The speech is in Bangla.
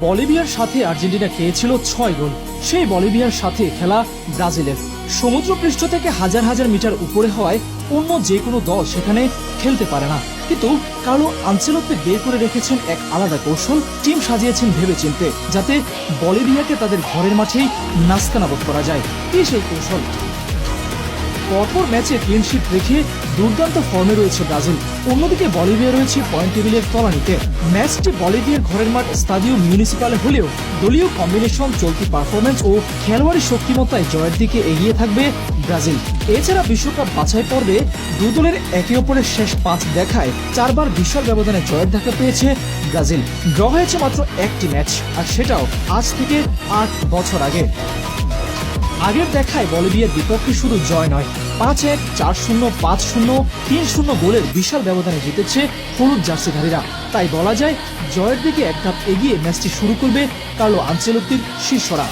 বলিভিয়ার সাথে আর্জেন্টিনা খেয়েছিল ছয় গোল। সেই বলিভিয়ার সাথে খেলা ব্রাজিলের। সমুদ্রপৃষ্ঠ থেকে হাজার হাজার মিটার উপরে হওয়ায় অন্য যে কোনো দল সেখানে খেলতে পারে না। কিন্তু কার্লো আঞ্চেলত্তি বের করে রেখেছেন এক আলাদা কৌশল টিম সাজিয়েছেন ভেবেচিন্তে, যাতে বলিভিয়াকে তাদের ঘরের মাঠেই নাস্তানাবোধ করা যায়। কি সেই কৌশল পরপর ম্যাচে ক্লিনশিট রেখে দুর্দান্ত ফর্মে রয়েছে ব্রাজিল। অন্যদিকে বলিভিয়া রয়েছে পয়েন্ট টেবিলের তলানিতে। ম্যাচটি বলিভিয়ার ঘরের মাঠ স্তাদিও মিউনিসিপাল হলেও দলীয় কম্বিনেশন চলতি পারফরমেন্স ও খেলোয়াড়ি শক্তিমত্তায় জয়ের দিকে এগিয়ে থাকবে ব্রাজিল। এছাড়া বিশ্বকাপ বাছাই পর্বে দু দলের একে অপরের শেষ পাঁচ দেখায় চারবার বিশাল ব্যবধানে জয়ের দেখা পেয়েছে ব্রাজিল। ড্র হয়েছে মাত্র একটি ম্যাচ, আর সেটাও আজ থেকে আট বছর আগে। আগের দেখায় বলিভিয়ার বিপক্ষে শুধু জয় নয়, পাঁচ এক, চার শূন্য, পাঁচ শূন্য, তিন শূন্য গোলের বিশাল ব্যবধানে জিতেছে হলুদ জার্সিধারীরা। তাই বলা যায়, জয়ের দিকে এক ধাপ এগিয়ে ম্যাচটি শুরু করবে কার্লো আঞ্চেলত্তির শীর্ষরা